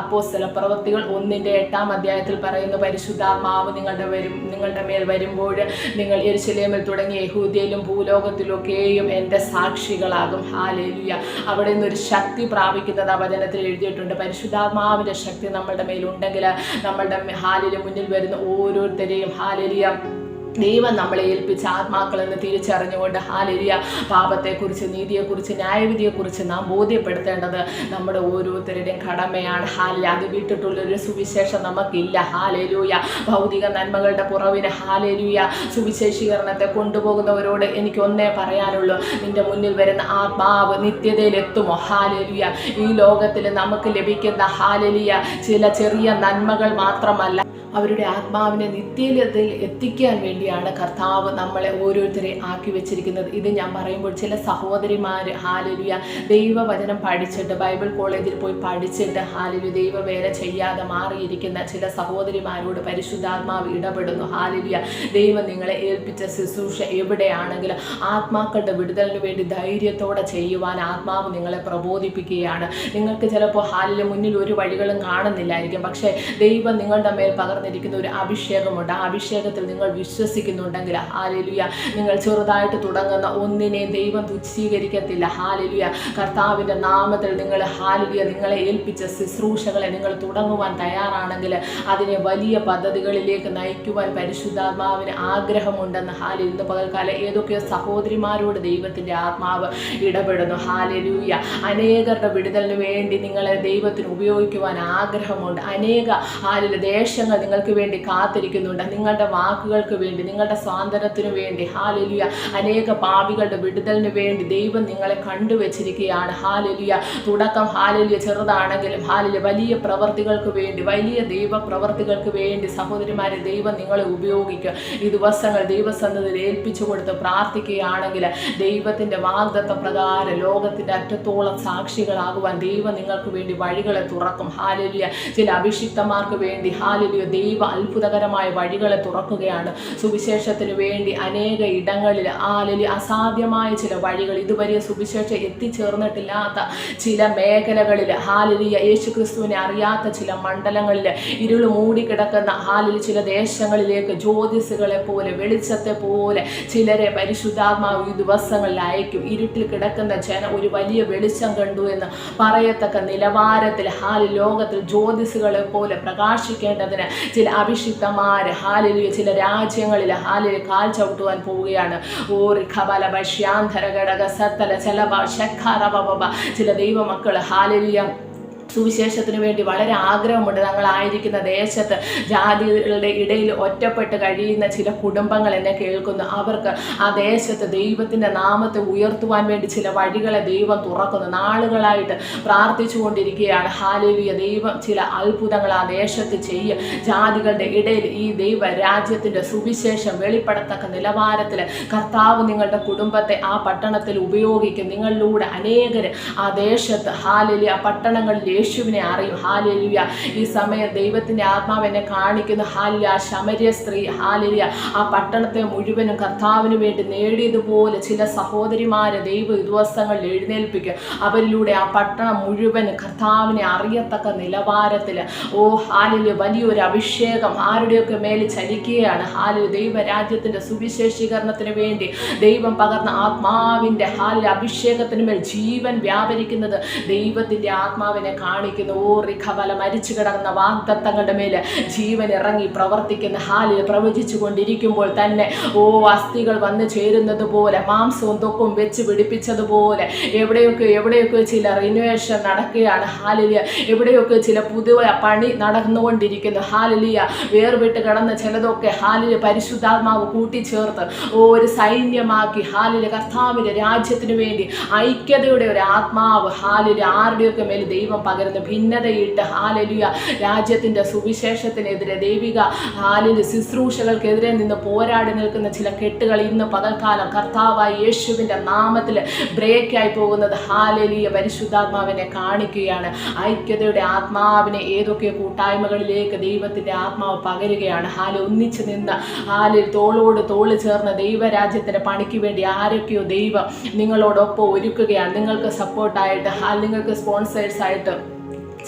[SPEAKER 1] അപ്പോസ്തല പ്രവൃത്തികൾ ഒന്നിന്റെ എട്ടാം അധ്യായത്തിൽ പറയുന്നു പരിശുദ്ധാത്മാവ് നിങ്ങളുടെ വരും നിങ്ങളുടെ മേൽ വരുമ്പോൾ നിങ്ങൾ എരിശിലേമിൽ തുടങ്ങി യഹൂദിയയിലും ഭൂലോകത്തിലൊക്കെയും എന്റെ സാക്ഷികളാകും. ഹാലേലുയ അവിടെ നിന്നൊരു ശക്തി പ്രാപിക്കുന്നത് ആ വചനത്തിൽ എഴുതിയിട്ടുണ്ട്. പരിശുദ്ധാത്മാവിന്റെ ശക്തി നമ്മളുടെ മേലുണ്ടെങ്കിൽ നമ്മളുടെ ഹാലിന് മുന്നിൽ വരുന്ന ഓരോരുത്തരെയും ഹാലലിയ ദൈവം നമ്മളെ ഏൽപ്പിച്ച ആത്മാക്കളെന്ന് തിരിച്ചറിഞ്ഞുകൊണ്ട് ഹാലരിയ പാപത്തെക്കുറിച്ച് നീതിയെക്കുറിച്ച് ന്യായവിധിയെക്കുറിച്ച് നാം ബോധ്യപ്പെടുത്തേണ്ടത് നമ്മുടെ ഓരോരുത്തരുടെയും കടമയാണ്. ഹാലിയ അത് വിട്ടിട്ടുള്ളൊരു സുവിശേഷം നമുക്കില്ല. ഹാലേലൂയ. ഭൗതിക നന്മകളുടെ പുറവിന് ഹാലേലൂയ. സുവിശേഷീകരണത്തെ കൊണ്ടുപോകുന്നവരോട് എനിക്ക് ഒന്നേ പറയാനുള്ളൂ. നിന്റെ മുന്നിൽ വരുന്ന ആത്മാവ് നിത്യതയിലെത്തുമോ? ഹാലേലൂയ. ഈ ലോകത്തിൽ നമുക്ക് ലഭിക്കുന്ന ഹാലലിയ ചില ചെറിയ നന്മകൾ മാത്രമല്ല. അവരുടെ ആത്മാവിനെ നിത്യത്തിൽ എത്തിക്കാൻ വേണ്ടിയാണ് കർത്താവ് നമ്മളെ ഓരോരുത്തരെ ആക്കി വെച്ചിരിക്കുന്നത്. ഇത് ഞാൻ പറയുമ്പോൾ ചില സഹോദരിമാർ ഹാലലിയ ദൈവവചനം പഠിച്ചിട്ട് ബൈബിൾ കോളേജിൽ പോയി പഠിച്ചിട്ട് ഹാലലു ദൈവവേല ചെയ്യാതെ മാറിയിരിക്കുന്ന ചില സഹോദരിമാരോട് പരിശുദ്ധാത്മാവ് ഇടപെടുന്നു. ഹാലലിയ ദൈവം നിങ്ങളെ ഏൽപ്പിച്ച ശുശ്രൂഷ എവിടെയാണെങ്കിലും ആത്മാക്കളുടെ വിടുതലിന് വേണ്ടി ധൈര്യത്തോടെ ചെയ്യുവാൻ ആത്മാവ് നിങ്ങളെ പ്രബോധിപ്പിക്കുകയാണ്. നിങ്ങൾക്ക് ചിലപ്പോൾ ഹാലിന് മുന്നിൽ ഒരു വഴികളും കാണുന്നില്ലായിരിക്കും. പക്ഷേ ദൈവം നിങ്ങളുടെ മേൽ പകർന്നു പകർന്നിരിക്കുന്ന ഒരു അഭിഷേകമുണ്ട്. ആ അഭിഷേകത്തിൽ നിങ്ങൾ വിശ്വസിക്കുന്നുണ്ടെങ്കിൽ ഹാലലുയ നിങ്ങൾ ചെറുതായിട്ട് തുടങ്ങുന്ന ഒന്നിനെയും ദൈവം തുച്ഛീകരിക്കത്തില്ല. ഹാലലുയ കർത്താവിന്റെ നാമത്തിൽ നിങ്ങൾ ഹാലലുയ നിങ്ങളെ ഏൽപ്പിച്ച ശുശ്രൂഷകളെ നിങ്ങൾ തുടങ്ങുവാൻ തയ്യാറാണെങ്കിൽ അതിനെ വലിയ പദ്ധതികളിലേക്ക് നയിക്കുവാൻ പരിശുദ്ധാത്മാവിന് ആഗ്രഹമുണ്ടെന്ന് ഹാലിൽ ഇന്ന് പകൽക്കാലം ഏതൊക്കെയോ സഹോദരിമാരോട് ദൈവത്തിന്റെ ആത്മാവ് ഇടപെടുന്നു. ഹാലലൂയ അനേകരുടെ വിടുതലിന് വേണ്ടി നിങ്ങളെ ദൈവത്തിന് ഉപയോഗിക്കുവാൻ ആഗ്രഹമുണ്ട്. അനേക ഹാലിൽ ദേശങ്ങൾ നിങ്ങൾക്ക് വേണ്ടി കാത്തിരിക്കുന്നുണ്ട്. നിങ്ങളുടെ വാക്കുകൾക്ക് വേണ്ടി നിങ്ങളുടെ സ്വാതന്ത്ര്യത്തിനു വേണ്ടി. ഹാലലിയ അനേക പാവികളുടെ വിടുതലിന് വേണ്ടി ദൈവം നിങ്ങളെ കണ്ടുവച്ചിരിക്കുകയാണ്. ഹാലലിയ തുടക്കം ഹാലലിയ ചെറുതാണെങ്കിലും ഹാലിയ വലിയ പ്രവർത്തികൾക്ക് വേണ്ടി വലിയ ദൈവ പ്രവർത്തികൾക്ക് വേണ്ടി സഹോദരിമാരെ ദൈവം നിങ്ങളെ ഉപയോഗിക്കുക ഈ ദിവസങ്ങൾ ദൈവസന്നതിൽ ഏൽപ്പിച്ചു കൊടുത്ത് പ്രാർത്ഥിക്കുകയാണെങ്കിൽ ദൈവത്തിന്റെ വാഗ്ദത്ത പ്രകാരം ലോകത്തിന്റെ അറ്റത്തോളം സാക്ഷികളാകുവാൻ ദൈവം നിങ്ങൾക്ക് വേണ്ടി വഴികളെ തുറക്കും. ഹാലലിയ ചില അഭിഷിക്തമാർക്ക് വേണ്ടി ഹാലലിയ ദൈവ അത്ഭുതകരമായ വഴികളെ തുറക്കുകയാണ്. സുവിശേഷത്തിന് വേണ്ടി അനേക ഇടങ്ങളിൽ ആലിൽ അസാധ്യമായ ചില വഴികൾ ഇതുവരെ സുവിശേഷം എത്തിച്ചേർന്നിട്ടില്ലാത്ത ചില മേഖലകളിൽ ഹാലലിയ യേശുക്രിസ്തുവിനെ അറിയാത്ത ചില മണ്ഡലങ്ങളിൽ ഇരുൾ മൂടിക്കിടക്കുന്ന ഹാലിൽ ചില ദേശങ്ങളിലേക്ക് ജ്യോതിസുകളെ പോലെ വെളിച്ചത്തെ പോലെ ചിലരെ പരിശുദ്ധാത്മാവ് ഈ ദിവസങ്ങളിൽ അയക്കും. ഇരുട്ടിൽ കിടക്കുന്ന ജന ഒരു വലിയ വെളിച്ചം കണ്ടു എന്ന് പറയത്തക്ക നിലവാരത്തിൽ ഹാലിൽ ലോകത്തിൽ ജ്യോതിസുകളെ പോലെ പ്രകാശിക്കേണ്ടതിന് ചില അഭിഷിക്തമാര് ഹാലിൽ ചില രാജ്യങ്ങളിൽ ഹാലിൽ കാൽ ചവിട്ടുവാൻ പോവുകയാണ്. ഓറി ഘടക സത്തല ചലബ ശഖാറബബ ചില ദൈവമക്കൾ ഹാലിലിയ സുവിശേഷത്തിന് വേണ്ടി വളരെ ആഗ്രഹമുണ്ട്. ഞങ്ങളായിരിക്കുന്ന ദേശത്ത് ജാതികളുടെ ഇടയിൽ ഒറ്റപ്പെട്ട് കഴിയുന്ന ചില കുടുംബങ്ങൾ എന്നെ കേൾക്കുന്നു. അവർക്ക് ആ ദേശത്ത് ദൈവത്തിന്റെ നാമത്തെ ഉയർത്തുവാൻ വേണ്ടി ചില വഴികളെ ദൈവം തുറക്കുന്നു. നാളുകളായിട്ട് പ്രാർത്ഥിച്ചുകൊണ്ടിരിക്കുകയാണ്. ഹാലേലിയ. ദൈവം ചില അത്ഭുതങ്ങൾ ആ ദേശത്ത് ചെയ്യും. ജാതികളുടെ ഇടയിൽ ഈ ദൈവ രാജ്യത്തിന്റെ സുവിശേഷം വെളിപ്പെടത്തക്ക നിലവാരത്തിൽ കർത്താവ് നിങ്ങളുടെ കുടുംബത്തെ ആ പട്ടണത്തിൽ ഉപയോഗിക്കും. നിങ്ങളിലൂടെ അനേകർ ആ ദേശത്ത് ഹാലലി ആ പട്ടണങ്ങളിൽ യേശുവിനെ അറിയും. ഹാലലിയ. ഈ സമയം ദൈവത്തിന്റെ ആത്മാവ് എന്നെ കാണിക്കുന്നു. ഹാലിയ ശമരിയ സ്ത്രീ. ഹാലിയ ആ പട്ടണത്തെ മുഴുവനും കർത്താവിന് വേണ്ടി നേടിയതുപോലെ ചില സഹോദരിമാരെ ദൈവ ദിവസങ്ങളിൽ എഴുന്നേൽപ്പിക്കും. അവരിലൂടെ ആ പട്ടണം മുഴുവൻ കർത്താവിനെ അറിയത്തക്ക നിലവാരത്തിൽ. ഓ ഹാലിൽ വലിയൊരു അഭിഷേകം ആരുടെയൊക്കെ മേൽ ചലിക്കുകയാണ്. ഹാലിൽ ദൈവരാജ്യത്തിന്റെ സുവിശേഷീകരണത്തിന് വേണ്ടി ദൈവം പകർന്ന ആത്മാവിന്റെ ഹാലിൽ അഭിഷേകത്തിന് മേൽ ജീവൻ വ്യാപരിക്കുന്നത് ദൈവത്തിന്റെ ആത്മാവിനെ കാണിക്കുന്നു. ഓ റിഖബല മരിച്ചു കിടന്ന വാഗ്ദത്തങ്ങളുടെ മേൽ ജീവൻ ഇറങ്ങി പ്രവർത്തിക്കുന്ന ഹാലിൽ പ്രവചിച്ചു കൊണ്ടിരിക്കുമ്പോൾ തന്നെ ഓ അസ്ഥികൾ വന്നു ചേരുന്നത് പോലെ മാംസവും തൊക്കും വെച്ച് പിടിപ്പിച്ചതുപോലെ എവിടെയൊക്കെ എവിടെയൊക്കെ ചില റിനുവേഷൻ നടക്കുകയാണ് ഹാലിലിയ എവിടെയൊക്കെ ചില പുതിയ പണി നടന്നുകൊണ്ടിരിക്കുന്നു ഹാലിലിയ വേർവിട്ട് കിടന്ന ചിലതൊക്കെ ഹാലിലെ പരിശുദ്ധാത്മാവ് കൂട്ടിച്ചേർത്ത് ഒരു സൈന്യമാക്കി ഹാലിലെ കർത്താവിന്റെ രാജ്യത്തിനു വേണ്ടി ഐക്യതയുടെ ഒരു ആത്മാവ് ഹാലിലെ ആരുടെയൊക്കെ മേൽ ദൈവം പകരുന്നു ഭിന്നതയിട്ട് ഹാലലിയ രാജ്യത്തിന്റെ സുവിശേഷത്തിനെതിരെ ദൈവിക ഹാലിൽ ശുശ്രൂഷകൾക്കെതിരെ നിന്ന് പോരാടി നിൽക്കുന്ന ചില കെട്ടുകൾ ഇന്ന് പകൽക്കാലം കർത്താവായ യേശുവിന്റെ നാമത്തിൽ ബ്രേക്കായി പോകുന്നത്. ഹാലലിയ പരിശുദ്ധാത്മാവിനെ കാണിക്കുകയാണ്. ഐക്യതയുടെ ആത്മാവിനെ ഏതൊക്കെ കൂട്ടായ്മകളിലേക്ക് ദൈവത്തിന്റെ ആത്മാവ് പകരുകയാണ്. ഹാൽ ഒന്നിച്ചു നിന്ന് ഹാലിൽ തോളോട് തോൾ ചേർന്ന് ദൈവരാജ്യത്തിന്റെ പണിക്ക് വേണ്ടി ആരൊക്കെയോ ദൈവം നിങ്ങളോടൊപ്പം ഒരുക്കുകയാണ്. നിങ്ങൾക്ക് സപ്പോർട്ടായിട്ട് ഹാൽ നിങ്ങൾക്ക് സ്പോൺസേഴ്സ് ആയിട്ട്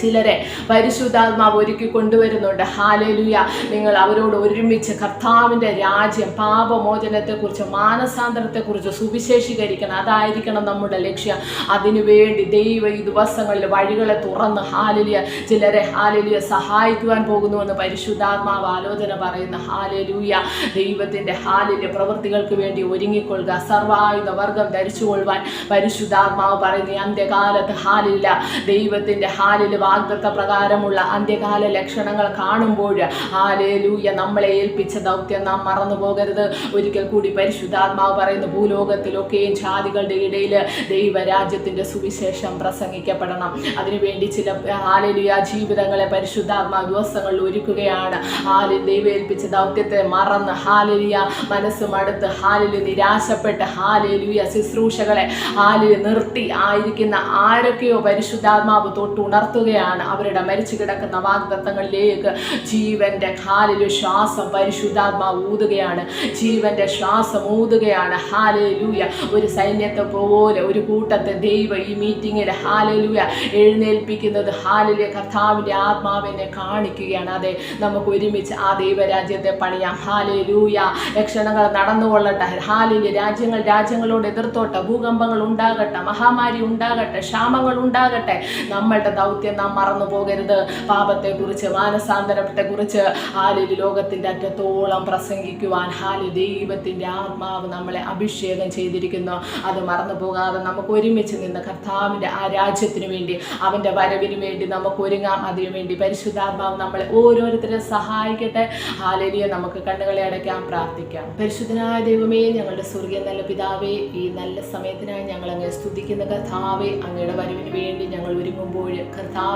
[SPEAKER 1] ചിലരെ പരിശുദ്ധാത്മാവ് ഒരുക്കി കൊണ്ടുവരുന്നുണ്ട്. ഹാലലുയ. നിങ്ങൾ അവരോട് ഒരുമിച്ച് കർത്താവിന്റെ രാജ്യം പാപമോചനത്തെക്കുറിച്ച് മാനസാന്തരത്തെക്കുറിച്ച് സുവിശേഷീകരിക്കണം. അതായിരിക്കണം നമ്മുടെ ലക്ഷ്യം. അതിനുവേണ്ടി ദൈവ ഈ ദിവസങ്ങളിൽ വഴികളെ തുറന്ന് ഹാലലിയ ചിലരെ ഹാലലിയ സഹായിക്കുവാൻ പോകുന്നുവെന്ന് പരിശുദ്ധാത്മാവ് ആലോചന പറയുന്ന. ഹാലലൂയ. ദൈവത്തിന്റെ ഹാലിലെ പ്രവൃത്തികൾക്ക് വേണ്ടി ഒരുങ്ങിക്കൊള്ളുക. സർവായുധ വർഗം ധരിച്ചുകൊള്ളുവാൻ പരിശുദ്ധാത്മാവ് പറയുന്ന. അന്ത്യകാലത്ത് ഹാലില്ല ദൈവത്തിന്റെ ഹാലിൽ വാഗ്ദത്ത പ്രകാരമുള്ള അന്ത്യകാല ലക്ഷണങ്ങൾ കാണുമ്പോൾ ആലേലൂയ നമ്മളെ ഏൽപ്പിച്ച ദൗത്യം നാം മറന്നു പോകരുത്. ഒരിക്കൽ കൂടി പരിശുദ്ധാത്മാവ് പറയുന്ന ഭൂലോകത്തിലൊക്കെയും ജാതികളുടെ ഇടയിൽ ദൈവരാജ്യത്തിന്റെ സുവിശേഷം പ്രസംഗിക്കപ്പെടണം. അതിനുവേണ്ടി ചില ഹാലേലുയ ജീവിതങ്ങളെ പരിശുദ്ധാത്മാ ദിവസങ്ങളിൽ ഒരുക്കുകയാണ്. ഹാലിൽ ദൈവം ഏൽപ്പിച്ച ദൗത്യത്തെ മറന്ന് ഹാലലിയ മനസ്സ് മടുത്ത് ഹാലിൽ നിരാശപ്പെട്ട് ഹാലലുയ ശുശ്രൂഷകളെ ഹാലിൽ നിർത്തി ആയിരിക്കുന്ന ആരൊക്കെയോ പരിശുദ്ധാത്മാവ് തൊട്ട് ഉണർത്തുക അവരുടെ മരിച്ചു കിടക്കുന്ന വാഗ്ദത്തങ്ങളിലേക്ക് ജീവന്റെ കാലിൽ ശ്വാസം പരിശുദ്ധാത്മാവ് ഊതുകയാണ്. ജീവന്റെ ശ്വാസം ഊതുകയാണ്. ഹാലലൂയ. ഒരു സൈന്യത്തെ പോലെ ഒരു കൂട്ടത്തെ ദൈവം ഈ മീറ്റിങ്ങിൽ ഹാലലൂയ എഴുന്നേൽപ്പിക്കുന്നത് ഹാലിലെ കർത്താവിന്റെ ആത്മാവിനെ കാണിക്കുകയാണ്. അതെ നമുക്ക് ഒരുമിച്ച് ആ ദൈവരാജ്യത്തെ പണിയാം. ഹാലലൂയ. ലക്ഷണങ്ങൾ നടന്നുകൊള്ളട്ടെ. ഹാലിലെ രാജ്യങ്ങൾ രാജ്യങ്ങളോട് എതിർത്തോട്ടെ. ഭൂകമ്പങ്ങൾ ഉണ്ടാകട്ടെ. മഹാമാരി ഉണ്ടാകട്ടെ. ക്ഷാമങ്ങൾ ഉണ്ടാകട്ടെ. നമ്മളുടെ ദൗത്യം നാം മറന്നു പോകരുത്. പാപത്തെക്കുറിച്ച് മാനസാന്തരത്തെക്കുറിച്ച് ഹാലിൽ ലോകത്തിന്റെ അറ്റത്തോളം പ്രസംഗിക്കുവാൻ ഹാലി ദൈവത്തിന്റെ ആത്മാവ് നമ്മളെ അഭിഷേകം ചെയ്തിരിക്കുന്നു. അത് മറന്നു പോകാതെ നമുക്ക് ഒരുമിച്ച് നിന്ന് കർത്താവിന്റെ ആ രാജ്യത്തിന് വേണ്ടി അവന്റെ വരവിന് വേണ്ടി നമുക്ക് ഒരുങ്ങാം. അതിനു വേണ്ടി പരിശുദ്ധാത്മാവ് നമ്മളെ ഓരോരുത്തരെ സഹായിക്കട്ടെ. ഹാലലിയെ നമുക്ക് കണ്ണുകളെ അടയ്ക്കാൻ പ്രാർത്ഥിക്കാം. പരിശുദ്ധനായ ദൈവമേ ഞങ്ങളുടെ സ്വർഗീയ നല്ല പിതാവേ ഈ നല്ല സമയത്തിനായി ഞങ്ങൾ അങ്ങ് സ്തുതിക്കുന്ന. കർത്താവേ അങ്ങയുടെ വരവിന് വേണ്ടി ഞങ്ങൾ ഒരുങ്ങുമ്പോൾ കർത്താവേ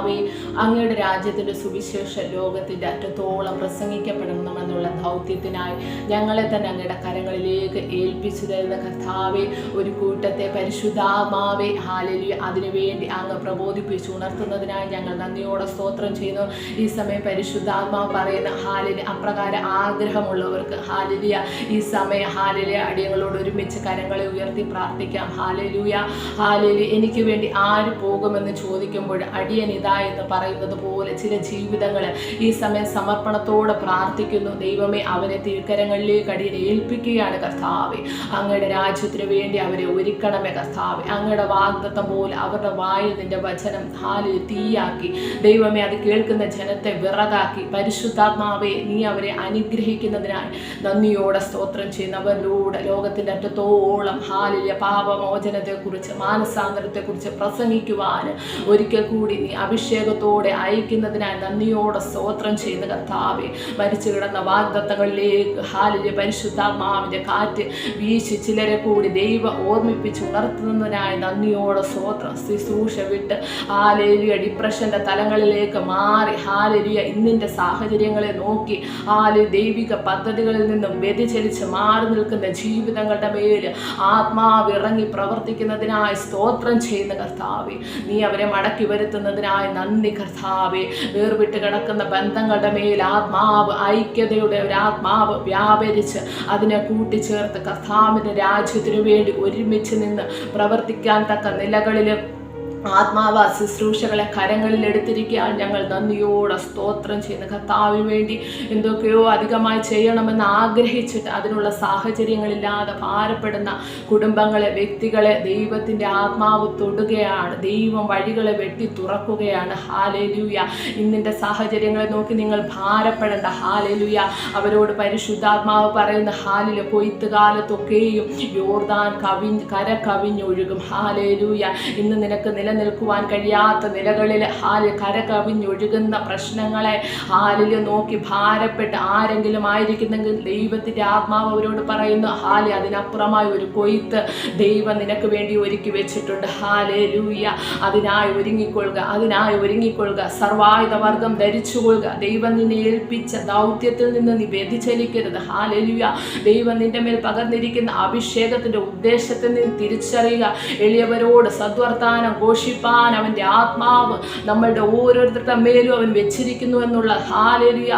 [SPEAKER 1] അങ്ങയുടെ രാജ്യത്തിന്റെ സുവിശേഷ ലോകത്തിന്റെ അറ്റത്തോളം പ്രസംഗിക്കപ്പെടണമെന്നുള്ള ദൗത്യത്തിനായി ഞങ്ങളെ തന്നെ അങ്ങയുടെ കരങ്ങളിലേക്ക് ഏൽപ്പിച്ചു തരുന്ന കർത്താവെ ഒരു കൂട്ടത്തെ പരിശുദ്ധാമാവെ ഹാലലി അതിനുവേണ്ടി അങ്ങ് പ്രബോധിപ്പിച്ചു ഉണർത്തുന്നതിനായി ഞങ്ങൾ നന്ദിയോടെ സ്തോത്രം ചെയ്യുന്നു. ഈ സമയം പരിശുദ്ധാത്മാവ് പറയുന്ന ഹാലിന് അപ്രകാരം ആഗ്രഹമുള്ളവർക്ക് ഹാലിലിയ. ഈ സമയം ഹാലിലെ അടിയങ്ങളോട് ഒരുമിച്ച് കരങ്ങളെ ഉയർത്തി പ്രാർത്ഥിക്കാം. ഹാലലൂയ ഹാലലി എനിക്ക് വേണ്ടി ആര് പോകുമെന്ന് ചോദിക്കുമ്പോൾ അടിയൻ ഇതാ എന്ന് പറയുന്നത് പോലെ ചില ജീവിതങ്ങൾ ഈ സമയം സമർപ്പണത്തോടെ പ്രാർത്ഥിക്കുന്നു. ദൈവമേ അവരെ തിരുക്കരങ്ങളിലേക്ക് അടിയിൽ ഏൽപ്പിക്കുകയാണ് കർത്താവെ. അങ്ങയുടെ രാജ്യത്തിന് വേണ്ടി അവരെ ഒരുക്കണമേ കർത്താവെ. അങ്ങയുടെ വാഗ്ദത്തം പോലെ അവരുടെ വായിൽ നിന്റെ വചനം ഹാലിൽ തീയാക്കി. ദൈവമേ അത് കേൾക്കുന്ന ജനത്തെ വിറകാക്കി. പരിശുദ്ധാത്മാവെ നീ അവരെ അനുഗ്രഹിക്കുന്നതിനായി നന്ദിയോടെ സ്തോത്രം ചെയ്യുന്നവരിലൂടെ ലോകത്തിന്റെ അറ്റത്തോളം ഹാലിലെ പാപമോചനത്തെക്കുറിച്ച് മാനസാന്തരത്തെക്കുറിച്ച് പ്രസംഗിക്കുവാൻ ഒരിക്കൽ കൂടി നീ അഭിഷേകത്തോടെ അയക്കുന്നതിനായി നന്ദിയോടെ സ്തോത്രം ചെയ്യുന്ന കർത്താവെ മരിച്ചു കിടന്ന വാഗ്ദത്തങ്ങളിലേക്ക് ഹാലിലെ പരിശുദ്ധാത്മാവിന്റെ കാറ്റ് വീശി ചിലരെ കൂടി ദൈവം ഓർമ്മിപ്പിച്ച് ഉണർത്തുന്നതിനായി നന്ദിയോടെ സ്തോത്രം. ശുശ്രൂഷ വിട്ട് ഹാലേലിയ ഡിപ്രഷന്റെ തലങ്ങളിലേക്ക് മാറി ഹാലേലിയ ഇന്നിന്റെ സാഹചര്യങ്ങളെ നോക്കി ഹാലി ദൈവിക പദ്ധതികളിൽ നിന്നും വ്യതിചലിച്ച് മാറി നിൽക്കുന്ന ജീവിതങ്ങളുടെ മേൽ ആത്മാവിറങ്ങി പ്രവർത്തിക്കുന്നതിനായി സ്തോത്രം ചെയ്യുന്ന കർത്താവെ നീ അവരെ മടക്കി വരുത്തുന്നതിനായി നന്ദി കർത്താവെ. വേർവിട്ട് കിടക്കുന്ന ബന്ധങ്ങളുടെ മേൽ ആത്മാവ് ഐക്യതയുടെ ഒരു ആത്മാവ് വ്യാപരിച്ച് അതിനെ കൂട്ടിച്ചേർത്ത് കർത്താവിന്റെ രാജ്യത്തിനു വേണ്ടി ഒരുമിച്ച് നിന്ന് പ്രവർത്തിക്കാൻ തക്ക നിലകളിൽ ആത്മാവ ശുശ്രൂഷകളെ കരങ്ങളിൽ എടുത്തിരിക്കുകയാണ്. ഞങ്ങൾ നന്ദിയോടെ സ്തോത്രം ചെയ്യുന്ന. കർത്താവിന് വേണ്ടി എന്തൊക്കെയോ അധികമായി ചെയ്യണമെന്ന് ആഗ്രഹിച്ചിട്ട് അതിനുള്ള സാഹചര്യങ്ങളില്ലാതെ ഭാരപ്പെടുന്ന കുടുംബങ്ങളെ വ്യക്തികളെ ദൈവത്തിന്റെ ആത്മാവ് തൊടുകയാണ്. ദൈവം വഴികളെ വെട്ടി തുറക്കുകയാണ്. ഹാലേലൂയ ഇന്നിന്റെ സാഹചര്യങ്ങളെ നോക്കി നിങ്ങൾ ഭാരപ്പെടേണ്ട. ഹാലേലൂയ അവരോട് പരിശുദ്ധാത്മാവ് പറയുന്ന ഹാലിലെ കൊയ്ത്ത് കാലത്തൊക്കെയും യോർദാൻ കവിഞ്ഞ് കര കവിഞ്ഞൊഴുകും ഹാലേലൂയ ഇന്ന് നിനക്ക് നിലനിൽക്കുവാൻ കഴിയാത്ത നിലകളിൽ ഹാൽ കരകവിഞ്ഞൊഴുകുന്ന പ്രശ്നങ്ങളെ ഹാലിൽ നോക്കി ഭാരപ്പെട്ട് ആരെങ്കിലും ആയിരിക്കുന്നെങ്കിൽ ദൈവത്തിന്റെ ആത്മാവ് അവരോട് പറയുന്നു ഹാൽ അതിനപ്പുറമായി ഒരു കൊയ്ത്ത് ദൈവം നിനക്ക് വേണ്ടി ഒരുക്കി വെച്ചിട്ടുണ്ട്. ഹാലേ ലൂയ അതിനായി ഒരുങ്ങിക്കൊള്ളുക അതിനായി ഒരുങ്ങിക്കൊള്ളുക. സർവായുധ വർഗം ധരിച്ചുകൊള്ളുക. ദൈവം നിന്നെ ഏൽപ്പിച്ച ദൗത്യത്തിൽ നിന്ന് നീ വ്യതിചലിക്കരുത്. ഹാലേ ലൂയ ദൈവം നിന്റെ മേൽ പകർന്നിരിക്കുന്ന അഭിഷേകത്തിന്റെ ഉദ്ദേശത്തിൽ നിന്ന് തിരിച്ചറിയുക. എളിയവരോട് സദ്വർത്താനം ഘോഷിപ്പാൻ അവന്റെ ആത്മാവ് നമ്മളുടെ ഓരോരുത്തരുടെ മേലും അവൻ വെച്ചിരിക്കുന്നു എന്നുള്ള ഹാലലുയ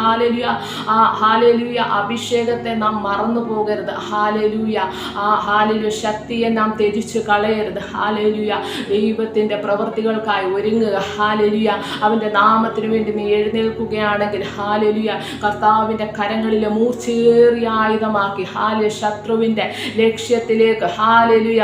[SPEAKER 1] ഹാലലുയ ആ ഹാലലുയ അഭിഷേകത്തെ നാം മറന്നു പോകരുത്. ഹാലലുയ ആ ഹാലേലുയ ശക്തിയെ നാം ത്യജിച്ച് കളയരുത്. ഹാലലുയ ദൈവത്തിന്റെ പ്രവൃത്തികൾക്കായി ഒരുങ്ങുക. ഹാലലുയ അവന്റെ നാമത്തിന് വേണ്ടി നീ എഴുന്നേൽക്കുകയാണെങ്കിൽ ഹാലലുയ കർത്താവിന്റെ കരങ്ങളിലെ മൂർച്ചേറിയ ആയുധമാക്കി ഹാലെ ശത്രുവിന്റെ ലക്ഷ്യത്തിലേക്ക്. ഹാലേലുയ.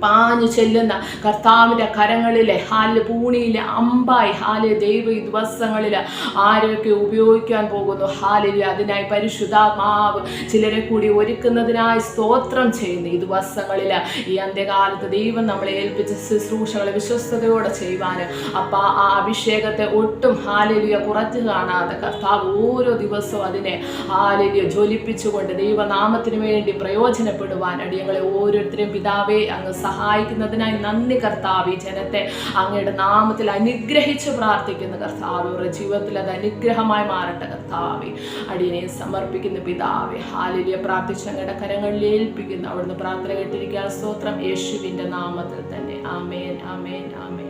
[SPEAKER 1] പാഞ്ഞു ചെല്ലുന്ന കർത്താവിന്റെ കരങ്ങളിലെ ഹാൽ പൂണിയിലെ അമ്പായി ഹാൽ ദൈവ ദിവസങ്ങളിൽ ആരൊക്കെ ഉപയോഗിക്കാൻ പോകുന്നു? ഹാലിൽ അതിനായി പരിശുദ്ധാത്മാവ് ചിലരെ കൂടി ഒരുക്കുന്നതിനായി സ്തോത്രം ചെയ്യുന്നു ഈ ദിവസങ്ങളിൽ ഈ അന്ത്യകാലത്ത് ദൈവം നമ്മളെ ഏൽപ്പിച്ച ശുശ്രൂഷകളെ വിശ്വസ്തയോടെ ചെയ്യുവാൻ അപ്പം ആ അഭിഷേകത്തെ ഒട്ടും ഹാലിലിയ കുറച്ച് കാണാതെ കർത്താവ് ഓരോ ദിവസവും അതിനെ ഹാലിലിയ ജ്വലിപ്പിച്ചുകൊണ്ട് ദൈവനാമത്തിന് വേണ്ടി പ്രയോജനപ്പെടുവാൻ അടിയങ്ങളെ ഓരോരുത്തരെയും പിതാവേ അങ്ങ് സഹായിക്കുന്നതിനായി നന്ദി കർത്താവ് ജനത്തെ. അങ്ങയുടെ നാമത്തിൽ അനുഗ്രഹിച്ച് പ്രാർത്ഥിക്കുന്ന കർത്താവ് അവരുടെ ജീവിതത്തിൽ അത് അനുഗ്രഹമായി മാറട്ടെ കർത്താവെ. അടിയനെ സമർപ്പിക്കുന്ന പിതാവെ ഹാലിലിയ. പ്രാർത്ഥിച്ച് അങ്ങയുടെ കരങ്ങളിൽ ഏൽപ്പിക്കുന്നു. അവിടുന്ന് പ്രാർത്ഥന കേട്ടിരിക്കാൻ സ്തോത്രം. യേശുവിന്റെ നാമത്തിൽ തന്നെ. ആമേൻ ആമേൻ ആമേൻ.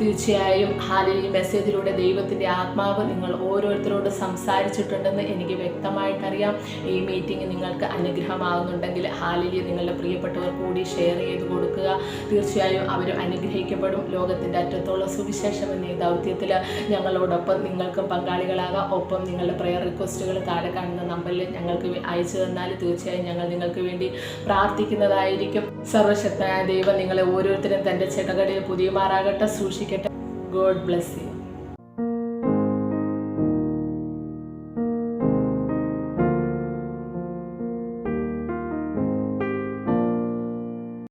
[SPEAKER 1] തീർച്ചയായും ഹാലിൽ ഈ മെസ്സേജിലൂടെ ദൈവത്തിന്റെ ആത്മാവ് നിങ്ങൾ ഓരോരുത്തരോട് സംസാരിച്ചിട്ടുണ്ടെന്ന് എനിക്ക് വ്യക്തമായിട്ടറിയാം. ഈ മീറ്റിംഗ് നിങ്ങൾക്ക് അനുഗ്രഹമാകുന്നുണ്ടെങ്കിൽ ഹാലിൽ നിങ്ങളുടെ പ്രിയപ്പെട്ടവർ കൂടി ഷെയർ ചെയ്ത് കൊടുക്കുക. തീർച്ചയായും അവർ അനുഗ്രഹിക്കപ്പെടും. ലോകത്തിന്റെ അറ്റത്തോളം സുവിശേഷം എന്ന ഈ ദൗത്യത്തിൽ ഞങ്ങളോടൊപ്പം നിങ്ങൾക്കും പങ്കാളികളാകാം. ഒപ്പം നിങ്ങളുടെ പ്രെയർ റിക്വസ്റ്റുകൾ താഴെ കാണുന്ന നമ്പറിൽ ഞങ്ങൾക്ക് അയച്ചു തന്നാൽ തീർച്ചയായും ഞങ്ങൾ നിങ്ങൾക്ക് വേണ്ടി പ്രാർത്ഥിക്കുന്നതായിരിക്കും. സർവശക്തനായ ദൈവം നിങ്ങളെ ഓരോരുത്തരും തന്റെ ചെടകടയിൽ പുതിയമാറാകട്ടെ. സൂക്ഷിക്കട്ടെ ഗോഡ് ബ്ലെസ് യു